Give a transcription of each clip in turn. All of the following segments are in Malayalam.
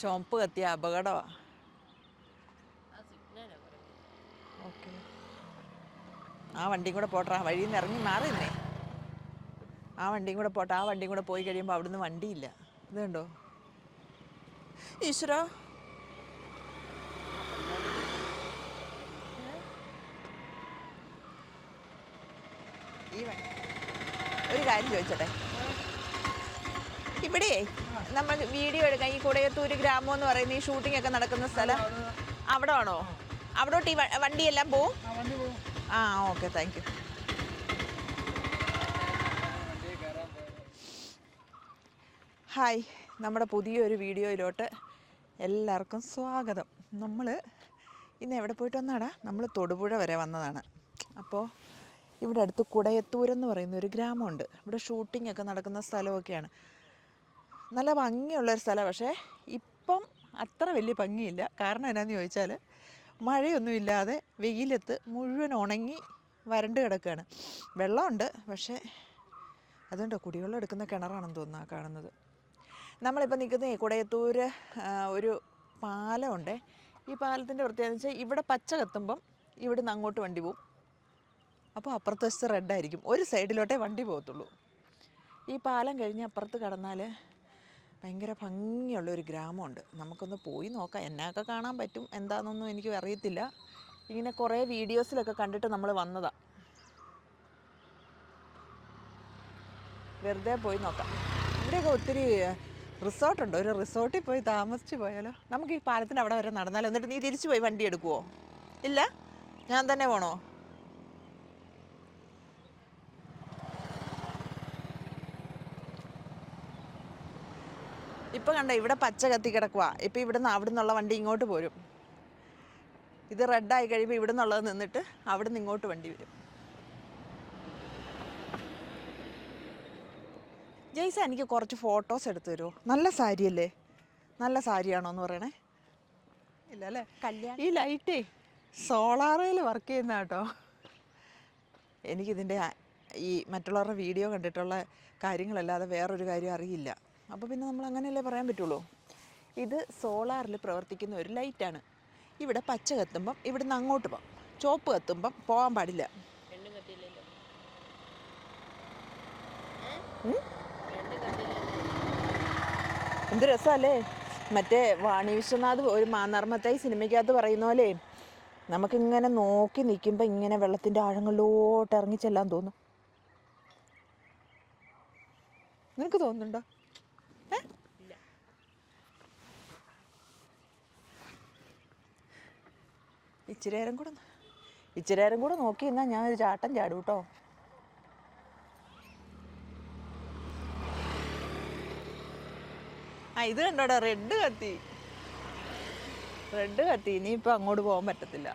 ചുവപ്പ് കത്തിയ അപകടമാണ് ഓക്കെ. ആ വണ്ടിയും കൂടെ പോട്ടെ ആ വഴിയിൽ നിന്ന് ഇറങ്ങി മാറി നിന്നേ ആ വണ്ടിയും കൂടെ പോട്ടെ. ആ വണ്ടിയും കൂടെ പോയി കഴിയുമ്പോൾ അവിടുന്ന് വണ്ടിയില്ല. ഇത് കണ്ടോ? ഈശ്വര. ഈ വണ്ടി. ഒരു കാര്യം ചോദിച്ചോട്ടെ? ഇവിടെ നമ്മൾ വീഡിയോ എടുക്കാൻ ഈ കുടയത്തൂര് ഗ്രാമം എന്ന് പറയുന്ന ഈ ഷൂട്ടിംഗ് ഒക്കെ നടക്കുന്ന സ്ഥലം. അവിടെ ആണോ അവിടോട്ട് ഈ വണ്ടിയെല്ലാം പോവും? ആ ഓക്കെ താങ്ക് യു ഹായ് നമ്മുടെ പുതിയൊരു വീഡിയോയിലോട്ട് എല്ലാവർക്കും സ്വാഗതം. നമ്മൾ ഇന്ന് എവിടെ പോയിട്ട് വന്നാടാ നമ്മൾ തൊടുപുഴ വരെ വന്നതാണ്. അപ്പോൾ ഇവിടെ അടുത്ത് കുടയത്തൂരെന്ന് പറയുന്ന ഒരു ഗ്രാമമുണ്ട്. ഇവിടെ ഷൂട്ടിംഗ് ഒക്കെ നടക്കുന്ന സ്ഥലമൊക്കെയാണ്. നല്ല ഭംഗിയുള്ളൊരു സ്ഥലമാണ് പക്ഷേ ഇപ്പം അത്ര വലിയ ഭംഗിയില്ല. കാരണം എന്നാന്ന് ചോദിച്ചാൽ മഴയൊന്നുമില്ലാതെ വെയിലത്ത് മുഴുവൻ ഉണങ്ങി വരണ്ട് കിടക്കുകയാണ് വെള്ളമുണ്ട് പക്ഷേ അതുകൊണ്ട് കുടിവെള്ളം എടുക്കുന്ന കിണറാണെന്ന് തോന്നുന്നു ആ കാണുന്നത്. നമ്മളിപ്പോൾ നിൽക്കുന്ന കുടയത്തൂർ ഒരു പാലമുണ്ട്. ഈ പാലത്തിന്റെ പ്രത്യേകത വെച്ചാൽ ഇവിടെ പച്ച കത്തുമ്പം ഇവിടുന്ന് അങ്ങോട്ട് വണ്ടി പോവും. അപ്പോൾ അപ്പുറത്ത് വശത്ത് റെഡായിരിക്കും. ഒരു സൈഡിലോട്ടേ വണ്ടി പോകത്തുള്ളൂ. ഈ പാലം കഴിഞ്ഞ് അപ്പുറത്ത് കടന്നാൽ ഭയങ്കര ഭംഗിയുള്ള ഒരു ഗ്രാമമുണ്ട്. നമുക്കൊന്ന് പോയി നോക്കാം. എന്നൊക്കെ കാണാൻ പറ്റും. എന്താണെന്നൊന്നും എനിക്ക് അറിയത്തില്ല. ഇങ്ങനെ കുറേ വീഡിയോസിലൊക്കെ കണ്ടിട്ട് നമ്മൾ വന്നതാണ് വെറുതെ പോയി നോക്കാം. ഇവിടെയൊക്കെ ഒത്തിരി റിസോർട്ടുണ്ട്. ഒരു റിസോർട്ടിൽ പോയി താമസിച്ച് പോയാലോ? നമുക്ക് ഈ പാലത്തിന്റെ അവിടെ വരെ നടന്നാലോ? എന്നിട്ട് നീ തിരിച്ചു പോയി വണ്ടി എടുക്കുമോ ഇല്ല? ഞാൻ തന്നെ പോണോ? ഇപ്പം കണ്ട ഇവിടെ പച്ച കത്തി കിടക്കുക ഇപ്പം ഇവിടുന്ന് അവിടെ നിന്നുള്ള വണ്ടി ഇങ്ങോട്ട് പോരും. ഇത് റെഡായി കഴിയുമ്പോൾ ഇവിടെ നിന്നുള്ളത് നിന്നിട്ട് അവിടെ നിന്ന് ഇങ്ങോട്ട് വണ്ടി വരും. ജയ്സ എനിക്ക് കുറച്ച് ഫോട്ടോസ് എടുത്തു തരുമോ നല്ല സാരി അല്ലേ? നല്ല സാരിയാണോ എന്ന് പറയണേ. ഇല്ല അല്ലേ? കല്യാണം ഈ ലൈറ്റേ സോളാറിൽ വർക്ക് ചെയ്യുന്ന കേട്ടോ. എനിക്കിതിന്റെ ഈ മറ്റുള്ളവരുടെ വീഡിയോ കണ്ടിട്ടുള്ള കാര്യങ്ങളല്ലാതെ വേറൊരു കാര്യം അറിയില്ല. അപ്പോൾ പിന്നെ നമ്മൾ അങ്ങനെയല്ലേ പറയാൻ പറ്റുള്ളൂ? ഇത് സോളാറിൽ പ്രവർത്തിക്കുന്ന ഒരു ലൈറ്റാണ് ഇവിടെ പച്ച കത്തുമ്പം ഇവിടുന്ന് അങ്ങോട്ട് പോകാം. ചോപ്പ് കത്തുമ്പം പോകാൻ പാടില്ല. എന്ത് രസമല്ലേ? മറ്റേ വാണി വിശ്വനാഥ് ഒരു മാനർമ്മത്തായി സിനിമയ്ക്കകത്ത് പറയുന്ന പോലെ നമുക്കിങ്ങനെ നോക്കി നിൽക്കുമ്പോൾ ഇങ്ങനെ വെള്ളത്തിന്റെ ആഴങ്ങളിലോട്ട് ഇറങ്ങി ചെല്ലാൻ തോന്നും. നിനക്ക് തോന്നുന്നുണ്ടോ? ഇച്ചിരി നേരം കൂടെ ഇച്ചിരി നേരം കൂടെ നോക്കി എന്നാൽ ഞാൻ ഒരു ചാട്ടം ചാടും കേട്ടോ ആ ഇത് കണ്ടോടാ റെഡ് കത്തി. റെഡ് കത്തി ഇനിയിപ്പോൾ അങ്ങോട്ട് പോകാൻ പറ്റത്തില്ല.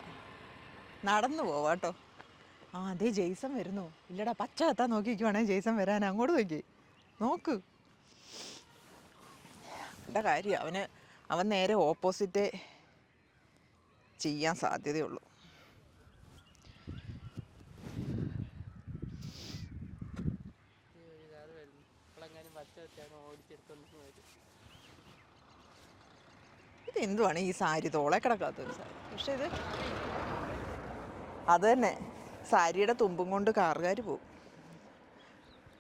നടന്നു പോവാട്ടോ ആ അതേ ജെയ്സൺ വരുന്നു. ഇല്ലടാ പച്ച കത്താൻ നോക്കിക്കുവാണേ ജെയ്സൺ വരാൻ. അങ്ങോട്ട് നോക്കി. നോക്ക്. എന്റെ കാര്യം. അവന് അവൻ നേരെ ഓപ്പോസിറ്റേ ചെയ്യാൻ സാധ്യതയുള്ളൂ. ഇത് എന്തുവാണ് ഈ സാരി? തോളെ കിടക്കാത്ത ഒരു സാരി. പക്ഷെ ഇത് അത് തന്നെ. സാരിയുടെ തുമ്പും കൊണ്ട് കാറുകാർ പോകും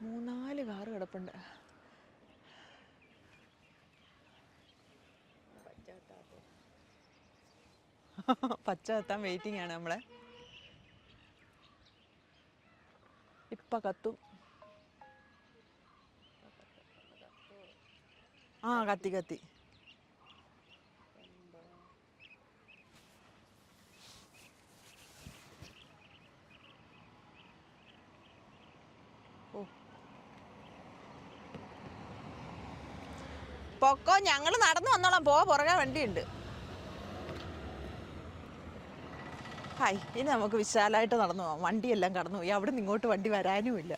മൂന്നാൽ കാറ് കിടപ്പുണ്ട് പച്ച വെട്ടാത്ത പച്ച എത്താൻ വെയിറ്റിംഗ് ആണ് നമ്മളെ. ഇപ്പം കത്തും. ആ കത്തി കത്തി. പൊക്കോ ഞങ്ങൾ നടന്നു വന്നോളാം. പോ പുറകെ വണ്ടിയുണ്ട്. ഹായ് ഇനി നമുക്ക് വിശാലമായിട്ട് നടന്നു പോകാം വണ്ടിയെല്ലാം കടന്നു പോയി. അവിടെ നിന്ന് ഇങ്ങോട്ട് വണ്ടി വരാനുമില്ല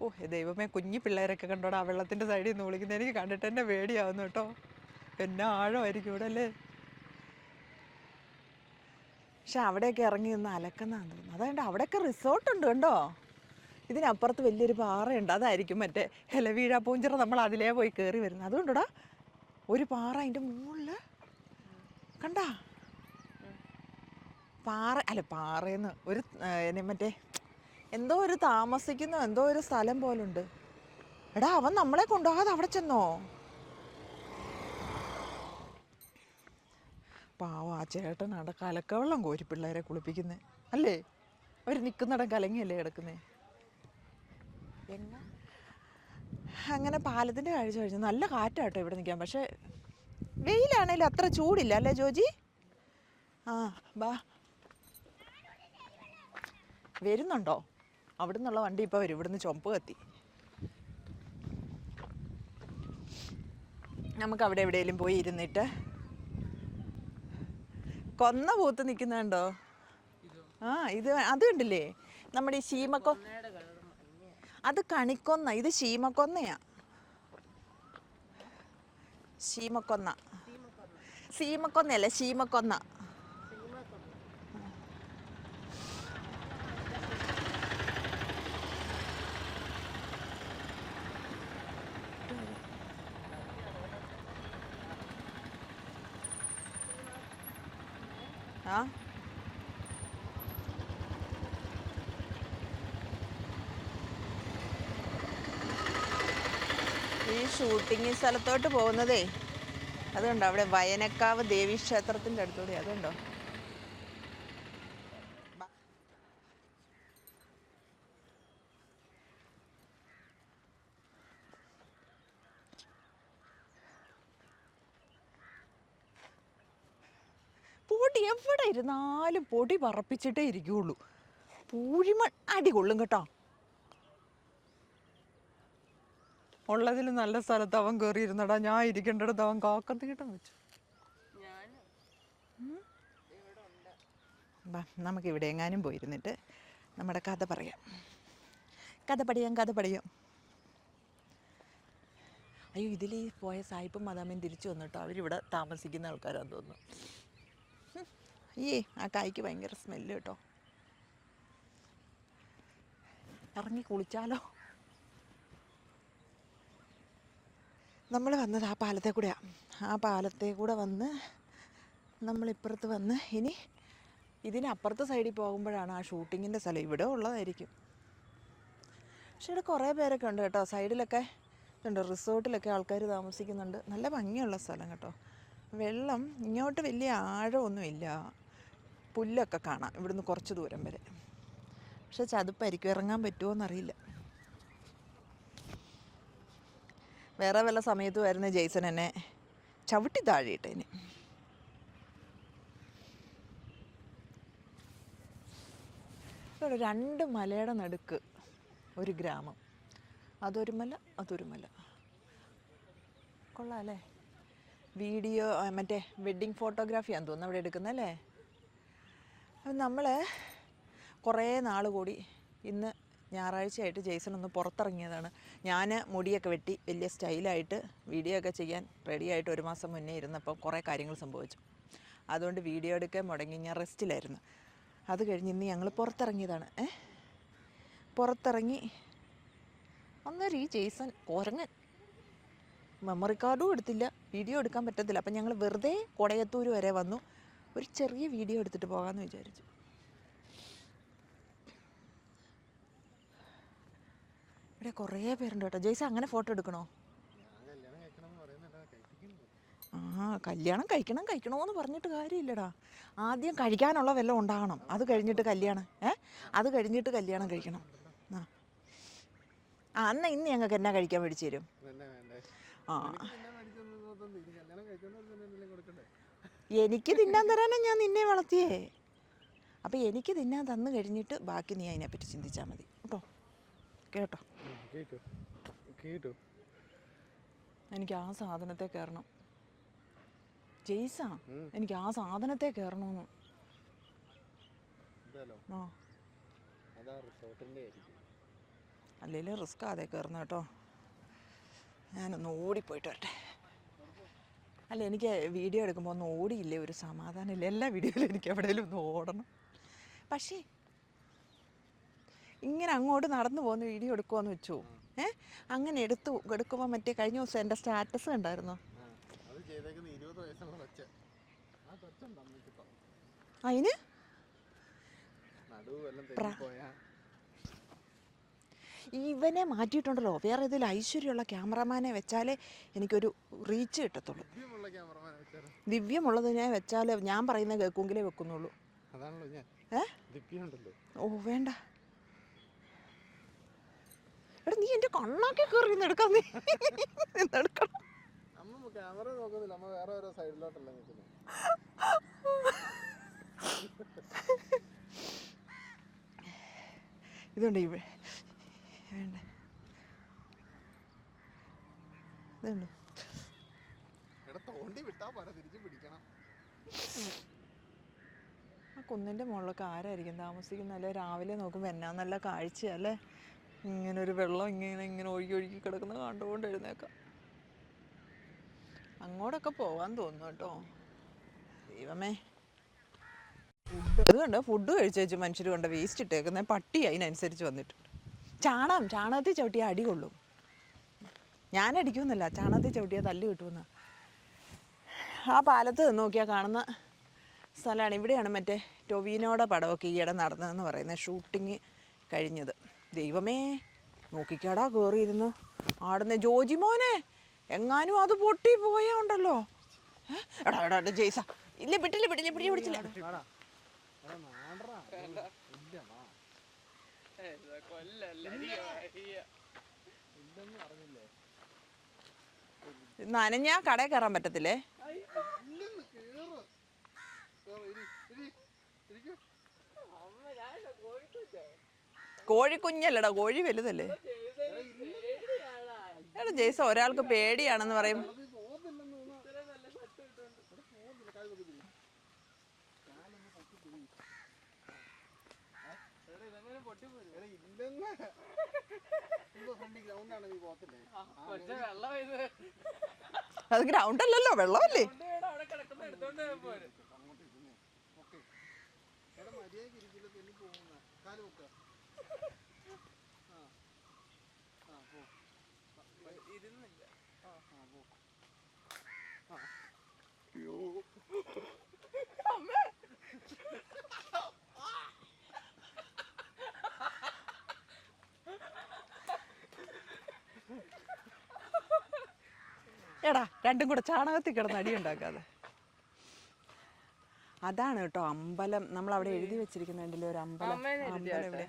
ഓ ദൈവമേ കുഞ്ഞി പിള്ളേരൊക്കെ കണ്ടോടാ ആ വെള്ളത്തിന്റെ സൈഡിൽ നിന്ന് വിളിക്കുന്നത്. എനിക്ക് കണ്ടിട്ട് തന്നെ പേടിയാവുന്നു കേട്ടോ. എന്നാ ആഴമായിരിക്കും ഇവിടെ അല്ലേ? പക്ഷെ അവിടെയൊക്കെ ഇറങ്ങി നിന്ന് അലക്കുന്നതാന്ന് തോന്നുന്നു. അതുകൊണ്ട് അവിടെയൊക്കെ റിസോർട്ടുണ്ട് കണ്ടോ? ഇതിനപ്പുറത്ത് വലിയൊരു പാറയുണ്ട്. അതായിരിക്കും മറ്റേ ഹെലവീഴ പൂഞ്ചിറ നമ്മൾ അതിലേ പോയി കയറി വരുന്നത്. അതുകൊണ്ടടാ ഒരു പാറ അതിന്റെ മുകളിൽ കണ്ടാ? പാറ അല്ല പാറയെന്ന് ഒരു മറ്റേ എന്തോ ഒരു താമസിക്കുന്ന എന്തോ ഒരു സ്ഥലം പോലുണ്ട്. എടാ അവൻ നമ്മളെ കൊണ്ടുപോകാതെ അവിടെ ചെന്നോ? പാവം ആ ചേട്ടനാണ് കലക്കവെള്ളം കോരി പിള്ളേരെ കുളിപ്പിക്കുന്നത് അല്ലേ? അവർ നിൽക്കുന്നിടം കലങ്ങിയല്ലേ കിടക്കുന്നേ? എങ്ങ? അങ്ങനെ പാലത്തിന്റെ കാഴ്ച കഴിഞ്ഞു. നല്ല കാറ്റാട്ടോ ഇവിടെ നിൽക്കാൻ. പക്ഷേ വെയിലാണേലും അത്ര ചൂടില്ല അല്ലേ ജോജി? ആ ബാ. വരുന്നുണ്ടോ? അവിടെ നിന്നുള്ള വണ്ടി ഇപ്പോൾ വരും. ഇവിടുന്ന് ചുമപ്പ് കത്തി. നമുക്ക് അവിടെ എവിടെയെങ്കിലും പോയി ഇരുന്നിട്ട്. കൊന്ന പൂത്ത് നിൽക്കുന്നുണ്ടോ ആ ഇത് അത് കണ്ടില്ലേ? നമ്മുടെ ഈ ശീമക്കൊ അത് കണിക്കൊന്ന. ഇത് ശീമക്കൊന്നയാ. ശീമക്കൊന്ന സീമക്കൊന്നയല്ല ശീമക്കൊന്ന ആ ഈ ഷൂട്ടിംഗ് സ്ഥലത്തോട്ട് പോകുന്നതേ. അതുണ്ടോ അവിടെ വയനക്കാവ് ദേവീക്ഷേത്രത്തിന്റെ അടുത്തൂടെ. അതുണ്ടോ പൊടി എവിടെ ഇരുന്നാലും പൊടി പറപ്പിച്ചിട്ടേ ഇരിക്കുകയുള്ളൂ പൂഴിമൺ അടി കൊള്ളും കേട്ടോ. ഉള്ളതിൽ നല്ല സ്ഥലത്ത് അവൻ കയറി ഇരുന്നടാ ഞാൻ ഇരിക്കേണ്ടടുത്ത് അവൻ കാക്കത്ത് കിട്ടാൻ വെച്ചു. നമുക്ക് ഇവിടെ എങ്ങാനും പോയിരുന്നിട്ട് നമ്മുടെ കഥ പറയാം. കഥ പഠിയാം കഥ പഠിയാം അയ്യോ ഇതിൽ പോയ സായിപ്പും മദാമയും തിരിച്ചു വന്നിട്ടോ? അവരിവിടെ താമസിക്കുന്ന ആൾക്കാരാന്ന് തോന്നുന്നു. അയ്യേ ആ കായ്ക്ക് ഭയങ്കര സ്മെല്ല് കേട്ടോ. ഇറങ്ങി കുളിച്ചാലോ? നമ്മൾ വന്നത് ആ പാലത്തെ കൂടെയാണ് ആ പാലത്തെ കൂടെ വന്ന് നമ്മളിപ്പുറത്ത് വന്ന് ഇനി ഇതിനപ്പുറത്തെ സൈഡിൽ പോകുമ്പോഴാണ് ആ ഷൂട്ടിങ്ങിന്റെ സ്ഥലം. ഇവിടെ ഉള്ളതായിരിക്കും. പക്ഷെ ഇവിടെ കുറേ പേരൊക്കെ ഉണ്ട് കേട്ടോ. സൈഡിലൊക്കെ ഉണ്ട് റിസോർട്ടിലൊക്കെ ആൾക്കാർ താമസിക്കുന്നുണ്ട്. നല്ല ഭംഗിയുള്ള സ്ഥലം കേട്ടോ. വെള്ളം ഇങ്ങോട്ട് വലിയ ആഴമൊന്നുമില്ല. പുല്ലൊക്കെ കാണാം. ഇവിടുന്ന് കുറച്ച് ദൂരം വരെ. പക്ഷെ ചതുപ്പായിരിക്കും. ഇറങ്ങാൻ പറ്റുമോ എന്നറിയില്ല. വേറെ വല്ല സമയത്ത് വരുന്ന ജെയ്സൺ എന്നെ ചവിട്ടി താഴെയിട്ടേന് ഇവിടെ രണ്ട് മലയുടെ നടുക്ക് ഒരു ഗ്രാമം. അതൊരു മല അതൊരു മല. കൊള്ളാം അല്ലേ വീഡിയോ മറ്റേ വെഡ്ഡിങ് ഫോട്ടോഗ്രാഫിയാന്ന് തോന്നുന്നു അവിടെ എടുക്കുന്നല്ലേ അപ്പം നമ്മൾ കുറേ നാൾ കൂടി ഇന്ന് ഞായറാഴ്ചയായിട്ട് ജെയ്സൺ ഒന്ന് പുറത്തിറങ്ങിയതാണ്. ഞാൻ മുടിയൊക്കെ വെട്ടി വലിയ സ്റ്റൈലായിട്ട് വീഡിയോ ഒക്കെ ചെയ്യാൻ റെഡിയായിട്ട് ഒരു മാസം മുന്നേ ഇരുന്നപ്പോൾ കുറേ കാര്യങ്ങൾ സംഭവിച്ചു. അതുകൊണ്ട് വീഡിയോ എടുക്കാൻ മുടങ്ങി ഞാൻ റെസ്റ്റിലായിരുന്നു. അത് കഴിഞ്ഞ് ഇന്ന് ഞങ്ങൾ പുറത്തിറങ്ങിയതാണ്. ഏ? പുറത്തിറങ്ങി അന്നേരം ഈ ജെയ്സൺ കുരങ്ങൻ. മെമ്മറി കാർഡും എടുത്തില്ല വീഡിയോ എടുക്കാൻ പറ്റത്തില്ല. അപ്പം ഞങ്ങൾ വെറുതെ കൊടയത്തൂർ വരെ വന്നു. ഒരു ചെറിയ വീഡിയോ എടുത്തിട്ട് പോകാമെന്ന് വിചാരിച്ചു. ഇവിടെ കുറേ പേരുണ്ട് കേട്ടോ. ജയ്സ അങ്ങനെ ഫോട്ടോ എടുക്കണോ? ആ കല്യാണം കഴിക്കണം കഴിക്കണമെന്ന് പറഞ്ഞിട്ട് കാര്യമില്ലടാ. ആദ്യം കഴിക്കാനുള്ള വല്ലതും ഉണ്ടാകണം. അത് കഴിഞ്ഞിട്ട് കല്യാണം ഏ? അത് കഴിഞ്ഞിട്ട് കല്യാണം കഴിക്കണം. ആ. ആ എന്നാൽ ഇന്ന് ഞങ്ങൾക്ക് എന്നാ കഴിക്കാൻ മേടിച്ചു തരും? ആ. എനിക്ക് തിന്നാൻ തരാനാ ഞാൻ നിന്നെ വളർത്തിയേ. അപ്പം എനിക്ക് തിന്നാൻ തന്നു കഴിഞ്ഞിട്ട് ബാക്കി നീ അതിനെപ്പറ്റി ചിന്തിച്ചാൽ മതി. കേട്ടു? കേട്ടു? എനിക്ക് ആ സാധനത്തെ കയറണം ജെയ്സാ എനിക്ക് ആ സാധനത്തെ കയറണമെന്ന് അല്ലെങ്കിൽ റിസ്ക് അതെ കയറുന്ന കേട്ടോ. ഞാനൊന്ന് ഓടിപ്പോയിട്ട് വരട്ടെ. അല്ല എനിക്ക് വീഡിയോ എടുക്കുമ്പോൾ ഒന്ന് ഓടിയില്ലേ? ഒരു സമാധാനമില്ല എല്ലാ വീഡിയോയിലും എനിക്ക് എവിടെയെങ്കിലും ഒന്ന് ഓടണം. പക്ഷേ ഇങ്ങനെ അങ്ങോട്ട് നടന്നു പോകുന്ന വീഡിയോ എടുക്കുമെന്ന് വെച്ചു. ഏ? അങ്ങനെ എടുത്തു എടുക്കുമ്പോൾ മറ്റേ കഴിഞ്ഞ ദിവസം എന്റെ സ്റ്റാറ്റസ് കണ്ടായിരുന്നു? അതിന് ഇവനെ മാറ്റിയിട്ടുണ്ടല്ലോ. വേറെ ഇതിൽ ഐശ്വര്യമുള്ള ക്യാമറമാനെ വെച്ചാലേ എനിക്കൊരു റീച്ച് കിട്ടത്തുള്ളൂ. ദിവ്യമുള്ളതിനെ വെച്ചാൽ ഞാൻ പറയുന്ന കേൾക്കുമെങ്കിലേ വെക്കുന്നുള്ളൂ. ഏ? ഓ വേണ്ട. എടാ നീ എന്റെ കണ്ണാക്കി കയറി എടുക്കാൻ നീ. എടുക്കണം അമ്മ ക്യാമറ നോക്കുന്നില്ല. അമ്മ വേറെ ഓരോ സൈഡിലോട്ടല്ല നിൽക്കുന്നത് ഇതുണ്ട് ഇവിടെ വേണ്ട? ഇതുണ്ട്. തോണ്ടി വിട്ടാ തിരിച്ചു പിടിക്കണം. ആ കുന്നിന്റെ മുകളിലൊക്കെ ആരായിരിക്കും താമസിക്കുന്നല്ലേ രാവിലെ നോക്കുമ്പോൾ എന്നാ നല്ല കാഴ്ചയല്ലേ ഇങ്ങനെ ഒരു വെള്ളം ഇങ്ങനെ ഇങ്ങനെ ഒഴുകി ഒഴുകി കിടക്കുന്ന കണ്ടുകൊണ്ട് എഴുന്നേക്കാം. അങ്ങോട്ടൊക്കെ പോവാൻ തോന്നുന്നു കേട്ടോ. ദൈവമേ. ഫുഡ് ഇത് കണ്ടോ? ഫുഡ് കഴിച്ച് വെച്ച് മനുഷ്യർ കൊണ്ട്? വേസ്റ്റ് ഇട്ടേക്കുന്ന. പട്ടി അതിനനുസരിച്ച് വന്നിട്ടുണ്ട് ചാണകം ചാണകത്തിൽ ചവിട്ടിയ അടി കൊള്ളും. ഞാൻ അടിക്കുമെന്നല്ല ചാണകത്തിൽ ചവിട്ടിയാൽ തല്ല് കിട്ടുമെന്ന്. ആ പാലത്ത് നോക്കിയാൽ കാണുന്ന സ്ഥലമാണ്. ഇവിടെയാണ് മറ്റേ ടൊവീനോടെ പടമൊക്കെ ഈയിടെ നടന്നതെന്ന് പറയുന്നത് ഷൂട്ടിങ് കഴിഞ്ഞത്. ദൈവമേ നോക്കിക്കാടാ കയറിയിരുന്ന് ആടുന്ന ജോജി മോനെ എങ്ങാനും അത് പൊട്ടി പോയാ ഉണ്ടല്ലോ. എടാ എടാ എടാ ജയ്സ. ഇല്ല വിട്ടില്ല വിട്ടില്ല പിടി പിടിച്ചില്ല. നനഞ്ഞാ കടയിൽ കയറാൻ പറ്റത്തില്ലേ? കോഴിക്കുഞ്ഞല്ലടാ കോഴി വലുതല്ലേ? എടാ ജയ്സ ഒരാൾക്ക് പേടിയാണെന്ന് പറയും. അത് ഗ്രൗണ്ട് അല്ലല്ലോ വെള്ളമല്ലേ? മര്യാദയ്ക്ക് ഇരിക്കില്ല തെന്നി പോകുന്ന കാൽ വെക്ക ആ ആ പോ ആ പോ ആ അയ്യോ എടാ രണ്ടും കൂടെ ചാണകത്തിൽ കിടന്ന് അടി ഉണ്ടാക്കാതെ. അതാണ് കേട്ടോ അമ്പലം. നമ്മൾ അവിടെ എഴുതി വെച്ചിരിക്കുന്നുണ്ടല്ലോ ഒരു അമ്പലം? അമ്പലം ഇവിടെ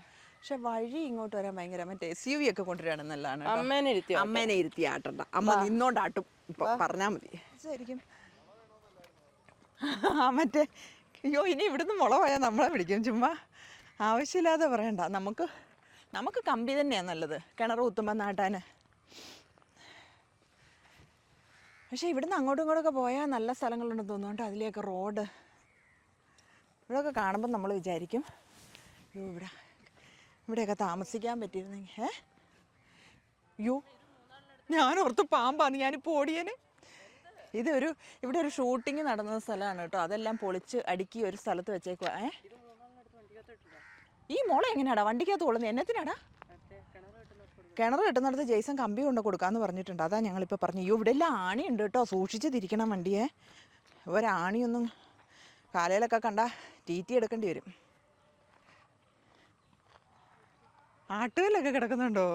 പക്ഷെ വഴി ഇങ്ങോട്ട് വരാൻ ഭയങ്കര മറ്റേ എസ് യു വി ഒക്കെ കൊണ്ടുവരാണെന്നല്ലാണ് അമ്മേനെ ഇരുത്തി അമ്മേനെ ഇരുത്തി ആട്ടണ്ട. അമ്മ നിന്നോണ്ടാട്ടും. ഇപ്പൊ പറഞ്ഞാ മതി. ശരിക്കും. മറ്റേ അയ്യോ ഇനി ഇവിടുന്ന് മുള പോയാൽ നമ്മളെ പിടിക്കും. ചുമ്മാ ആവശ്യമില്ലാതെ പറയണ്ട. നമുക്ക് നമുക്ക് കമ്പി തന്നെയാണ് നല്ലത്. കിണർ കുത്തുമ്പോൾ നാട്ടാൻ പക്ഷേ ഇവിടുന്ന് അങ്ങോട്ടും ഇങ്ങോട്ടൊക്കെ പോയാൽ നല്ല സ്ഥലങ്ങളുണ്ടെന്ന് തോന്നുന്നുണ്ട് അതിലേക്ക് റോഡ്. ഇവിടെയൊക്കെ കാണുമ്പോൾ നമ്മൾ വിചാരിക്കും ഇവിടെ ഇവിടെയൊക്കെ താമസിക്കാൻ പറ്റിയിരുന്നെങ്കിൽ ഏ അയ്യോ ഞാൻ ഓർത്ത് പാമ്പാന്ന് ഞാനിപ്പോൾ ഓടിയേന് ഇതൊരു ഇവിടെ ഒരു ഷൂട്ടിംഗ് നടന്ന സ്ഥലമാണ് കേട്ടോ. അതെല്ലാം പൊളിച്ച് അടുക്കി ഒരു സ്ഥലത്ത് വെച്ചേക്കുക ഏ? ഈ മോളെ എങ്ങനെയാടാ? വണ്ടിക്കകത്ത് കൊള്ളുന്നത് എന്നത്തിനാടാ? കിണർ കെട്ടുന്നിടത്ത് ജെയ്സൺ കമ്പി കൊണ്ട് കൊടുക്കാന്ന് പറഞ്ഞിട്ടുണ്ട്. അതാ ഞങ്ങളിപ്പോൾ പറഞ്ഞു. അയ്യോ ഇവിടെ എല്ലാം ആണിയുണ്ട് കേട്ടോ. സൂക്ഷിച്ച് തിരിക്കണം വണ്ടിയെ. ഒരാണിയൊന്നും കാലയിലൊക്കെ കണ്ട ടി ടി എടുക്കേണ്ടി വരും. ആട്ടുകല്ലൊക്കെ കിടക്കുന്നുണ്ടോ?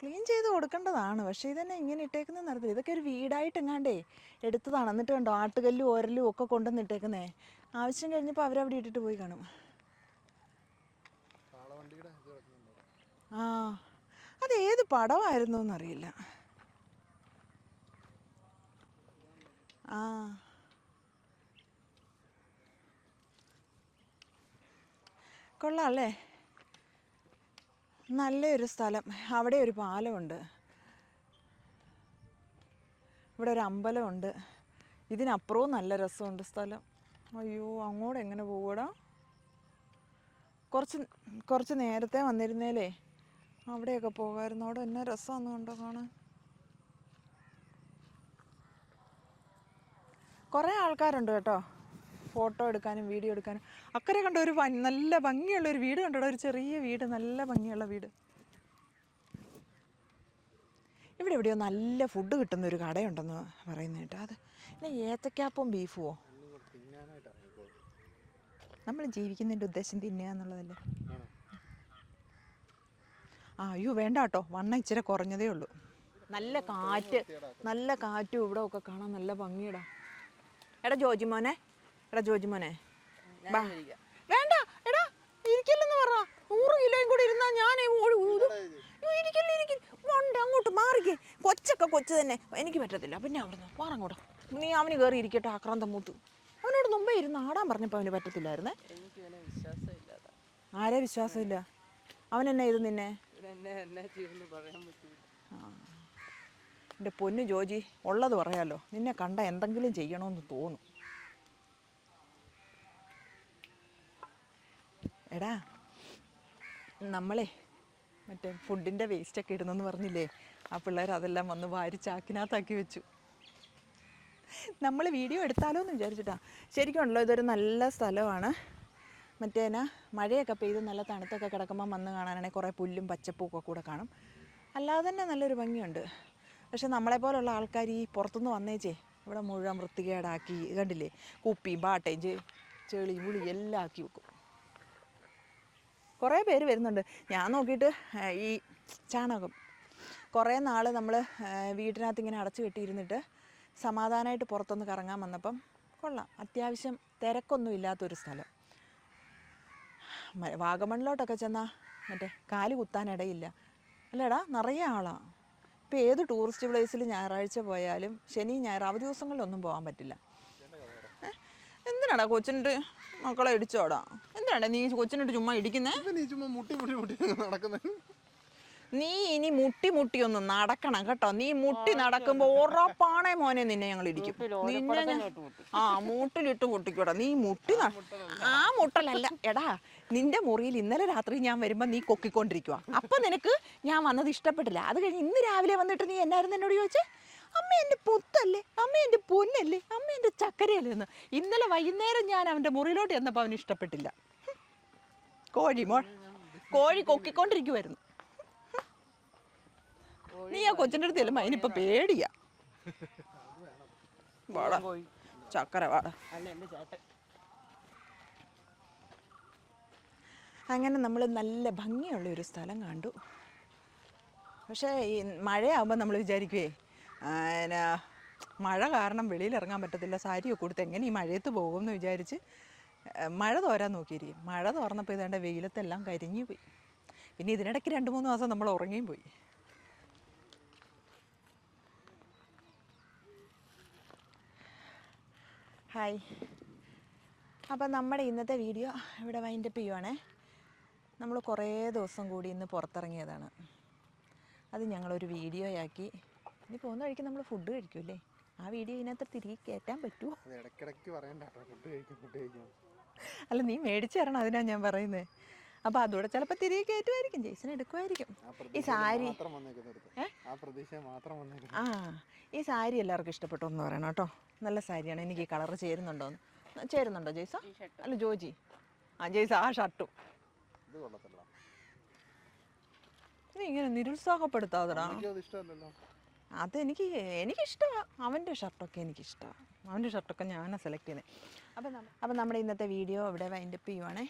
ക്ലീൻ ചെയ്ത് കൊടുക്കേണ്ടതാണ്. പക്ഷേ ഇതന്നെ ഇങ്ങനെ ഇട്ടേക്കുന്ന നടത്തില്ല ഇതൊക്കെ ഒരു വീടായിട്ട് എങ്ങാണ്ടേ എടുത്തതാണ്. എന്നിട്ട് കണ്ടോ ആട്ടുകല്ലും ഓരലും ഒക്കെ കൊണ്ടുവന്ന് ഇട്ടേക്കുന്നേ. ആവശ്യം കഴിഞ്ഞപ്പോൾ അവരവിടെ ഇട്ടിട്ട് പോയി കാണും. ആ. അത് ഏത് പടമായിരുന്നു എന്നറിയില്ല. ആ. കൊള്ളാം നല്ലൊരു സ്ഥലം. അവിടെ ഒരു പാലമുണ്ട്. ഇവിടെ ഒരു അമ്പലമുണ്ട്. ഇതിനപ്പുറവും നല്ല രസമുണ്ട് സ്ഥലം. അയ്യോ അങ്ങോട്ട് എങ്ങനെ പോകൂടാ കുറച്ച് കുറച്ച് നേരത്തെ വന്നിരുന്നേലേ. അവിടെയൊക്കെ പോകാമായിരുന്നു അവിടെ എന്നാ രസമാണെന്ന് കണ്ടോ കാണാൻ? കുറേ ആൾക്കാരുണ്ട് കേട്ടോ. ഫോട്ടോ എടുക്കാനും വീഡിയോ എടുക്കാനും. അക്കരെ കണ്ട ഒരു നല്ല ഭംഗിയുള്ള ഒരു വീട് കണ്ടോ? ഒരു ചെറിയ വീട് നല്ല ഭംഗിയുള്ള വീട്. ഇവിടെ എവിടെയോ നല്ല ഫുഡ് കിട്ടുന്ന ഒരു കടയുണ്ടെന്ന് പറയുന്നത് കേട്ടോ അത്. പിന്നെ ഏത്തക്കാപ്പും ബീഫുമോ നമ്മൾ ജീവിക്കുന്നതിന്റെ ഉദ്ദേശം തിന്നുക എന്നുള്ളതല്ലേ? ആ അയ്യോ വേണ്ട കേട്ടോ. വണ്ണ ഇച്ചിരി കുറഞ്ഞതേ ഉള്ളൂ. നല്ല കാറ്റ് നല്ല കാറ്റും ഇവിടെ ഒക്കെ കാണാൻ നല്ല ഭംഗിയടാ. എടാ ജോജി മോനെ. എടാ ജോജി മോനെ. ബാ. വേണ്ട എടാ ഇരിക്കില്ലെന്ന് പറ. നൂറ് കിലോയും കൂടി ഇരുന്നാ ഞാൻ ഇരിക്കില്ല ഇരിക്കില്ല. വണ്ട അങ്ങോട്ട് മാറിക്കേ. കൊച്ചൊക്കെ കൊച്ചു തന്നെ. എനിക്ക് പറ്റത്തില്ല. പിന്നെ അവിടുന്ന് മാറങ്ങോട്ട് നീ അവന് കയറി ഇരിക്കട്ടെ ആക്രാന്തം മൂത്ത്. അവനോട് മുമ്പേ ഇരുന്ന് ആടാൻ പറഞ്ഞപ്പോൾ അവന് പറ്റത്തില്ലായിരുന്നേ. ആരെ വിശ്വാസമില്ല? അവൻ എന്നെ ഇത് നിന്നെ ഇവിടെ എന്നെ എന്നാ ചെയ്യുമെന്ന് പറയാൻ പറ്റൂല എന്റെ പൊന്നു ജോജി ഉള്ളത് പറയാലോ. നിന്നെ കണ്ട എന്തെങ്കിലും ചെയ്യണമെന്ന് തോന്നും. എടാ നമ്മളെ മറ്റേ ഫുഡിന്റെ വേസ്റ്റൊക്കെ ഇടുന്നെന്ന് പറഞ്ഞില്ലേ? ആ പിള്ളേർ അതെല്ലാം വന്ന് വാരി ചാക്കിനകത്താക്കി വെച്ചു. നമ്മൾ വീഡിയോ എടുത്താലോ എന്ന് വിചാരിച്ചിട്ടാ. ഉണ്ടല്ലോ ഇതൊരു നല്ല സ്ഥലമാണ്. മറ്റേന മഴയൊക്കെ പെയ്ത് നല്ല തണുത്തൊക്കെ കിടക്കുമ്പോൾ വന്ന് കാണാനാണെങ്കിൽ കുറേ പുല്ലും പച്ചപ്പും കൂടെ കാണും. അല്ലാതെ തന്നെ നല്ലൊരു ഭംഗിയുണ്ട്. പക്ഷെ നമ്മളെപ്പോലുള്ള ആൾക്കാർ ഈ പുറത്തുനിന്ന് വന്നേച്ചേ ഇവിടെ മുഴുവൻ വൃത്തികേടാക്കി കണ്ടില്ലേ? കുപ്പിയും പാട്ടയും ചെളി പുളി എല്ലാം ആക്കി വെക്കും. കുറേ പേര് വരുന്നുണ്ട്. ഞാൻ നോക്കിയിട്ട് ഈ ചാണകം. കുറേ നാൾ നമ്മൾ വീട്ടിനകത്ത് ഇങ്ങനെ അടച്ചു കെട്ടിയിരുന്നിട്ട് സമാധാനമായിട്ട് പുറത്തൊന്ന് കറങ്ങാൻ വന്നപ്പം കൊള്ളാം. അത്യാവശ്യം തിരക്കൊന്നും ഇല്ലാത്തൊരു സ്ഥലം. വാഗമണിലോട്ടൊക്കെ ചെന്നാൽ മറ്റേ കാൽ കുത്താനിടയില്ല അല്ലേടാ നിറയെ ആളാണ് ഇപ്പോൾ ഏത് ടൂറിസ്റ്റ് പ്ലേസിൽ ഞായറാഴ്ച പോയാലും ശനി ഞായർ അവധി ദിവസങ്ങളിലൊന്നും പോകാൻ പറ്റില്ല? എന്തിനാടാ കൊച്ചിനിട്ട് മക്കളെ ഇടിച്ചോടാ? എന്തിനാടാ നീ കൊച്ചിനിട്ട് ചുമ്മാ ഇടിക്കുന്നേ? ഇപ്പൊ നീ ചുമ്മാ മുട്ടി മുട്ടി മുട്ടി നീ ഇനി മുട്ടി മുട്ടി ഒന്ന് നടക്കണം കേട്ടോ. നീ മുട്ടി നടക്കുമ്പോ ഉറപ്പാണേ മോനെ നിന്നെ ഞങ്ങൾ ഇടിക്കും. നിന്നെ ആ മുട്ടിലിട്ട് മുട്ടിക്കോടാ നീ മുട്ടി ആ മുട്ടലല്ല. എടാ നിന്റെ മുറിയിൽ ഇന്നലെ രാത്രി ഞാൻ വരുമ്പോൾ നീ കൊക്കിക്കൊണ്ടിരിക്കുക അപ്പൊ നിനക്ക് ഞാൻ വന്നത് ഇഷ്ടപ്പെട്ടില്ല. അത് കഴിഞ്ഞ് ഇന്ന് രാവിലെ വന്നിട്ട് നീ എന്നായിരുന്നു എന്നോട് ചോദിച്ചേ? അമ്മ എന്റെ പുത്തല്ലേ? അമ്മ എന്റെ പൊന്നല്ലേ? അമ്മ എന്റെ ചക്കരയല്ലേ എന്ന്. ഇന്നലെ വൈകുന്നേരം ഞാൻ അവന്റെ മുറിയിലോട്ട് ചെന്നപ്പോൾ അവന് ഇഷ്ടപ്പെട്ടില്ല. കോഴി മോൾ കോഴി കൊക്കിക്കൊണ്ടിരിക്കുമായിരുന്നു നീ ആ കൊച്ചിന്റെ അടുത്ത് ചെല്ലുമ്പോൾ അതിനിപ്പോൾ പേടിയാ. വാടാ ചക്കര വാടാ അല്ല എന്റെ ചേട്ടൻ അങ്ങനെ നമ്മൾ നല്ല ഭംഗിയുള്ള ഒരു സ്ഥലം കണ്ടു. പക്ഷേ ഈ മഴയാകുമ്പോൾ നമ്മൾ വിചാരിക്കുവേ എന്നാ, മഴ കാരണം വെളിയിൽ ഇറങ്ങാൻ പറ്റത്തില്ല സാരിയൊക്കെ കൊടുത്ത് എങ്ങനെ ഈ മഴയത്ത് പോകും എന്ന് വിചാരിച്ച് മഴ തോരാൻ നോക്കിയിരിക്കും. മഴ തോർന്നപ്പോൾ ഇതേണ്ട വെയിലത്തെല്ലാം കരിഞ്ഞു പോയി. പിന്നെ ഇതിനിടയ്ക്ക് രണ്ട് മൂന്ന് മാസം നമ്മൾ ഉറങ്ങിയും പോയി. ഹായ്. അപ്പം നമ്മുടെ ഇന്നത്തെ വീഡിയോ ഇവിടെ വൈൻഡപ്പ് ചെയ്യുവാണേ. നമ്മൾ കുറേ ദിവസം കൂടി ഇന്ന് പുറത്തിറങ്ങിയതാണ്. അത് ഞങ്ങളൊരു വീഡിയോയാക്കി. ഇനി പോകുന്ന വഴിക്ക് നമ്മൾ ഫുഡ് കഴിക്കൂലേ ആ വീഡിയോ ഇതിനകത്ത് തിരികെ കയറ്റാൻ പറ്റുമോ? അത് ഇടയ്ക്കിടയ്ക്ക് പറയണ്ട ഫുഡ് കഴിക്കും ഫുഡ് കഴിക്കും. അല്ല നീ മേടിച്ചു തരണം അതിനാ ഞാൻ പറയുന്നത് അപ്പോൾ അതുകൂടെ ചിലപ്പോൾ തിരികെ കയറ്റുമായിരിക്കും ജെയ്സൺ എടുക്കുമായിരിക്കും. ഈ സാരി ആ പ്രതീക്ഷ മാത്രം വന്നേക്കുന്നു ആ ഈ സാരി എല്ലാവർക്കും ഇഷ്ടപ്പെട്ടു എന്ന് പറയണം കേട്ടോ. നല്ല സാരിയാണ്. എനിക്ക് ഈ കളർ ചേരുന്നുണ്ടോന്ന്? ചേരുന്നുണ്ടോ ജെയ്സ അല്ല ജോജി. ആ ജെയ്സ ആ ഷർട്ടും. ഇത് കൊള്ളത്തില്ല നീ ഇങ്ങനെ നിരുത്സാഹപ്പെടുത്താതെടാ. എനിക്കും അത് ഇഷ്ടമല്ലല്ലോ അതെനിക്ക് എനിക്കിഷ്ടമാണ് അവന്റെ ഷർട്ടൊക്കെ എനിക്കിഷ്ടമാണ് അവന്റെ ഷർട്ടൊക്കെ ഞാനാണ് സെലക്ട് ചെയ്യുന്നത് അപ്പം അപ്പം നമ്മുടെ ഇന്നത്തെ വീഡിയോ ഇവിടെ വൈൻഡപ്പ് ചെയ്യുവാണേ.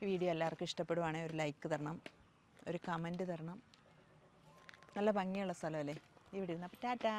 ഈ വീഡിയോ എല്ലാവർക്കും ഇഷ്ടപ്പെടുവാണെങ്കിൽ ഒരു ലൈക്ക് തരണം ഒരു കമന്റ് തരണം. നല്ല ഭംഗിയുള്ള സ്ഥലമല്ലേ? ഇവിടെ ഇരുന്ന്. അപ്പം ടാറ്റാ.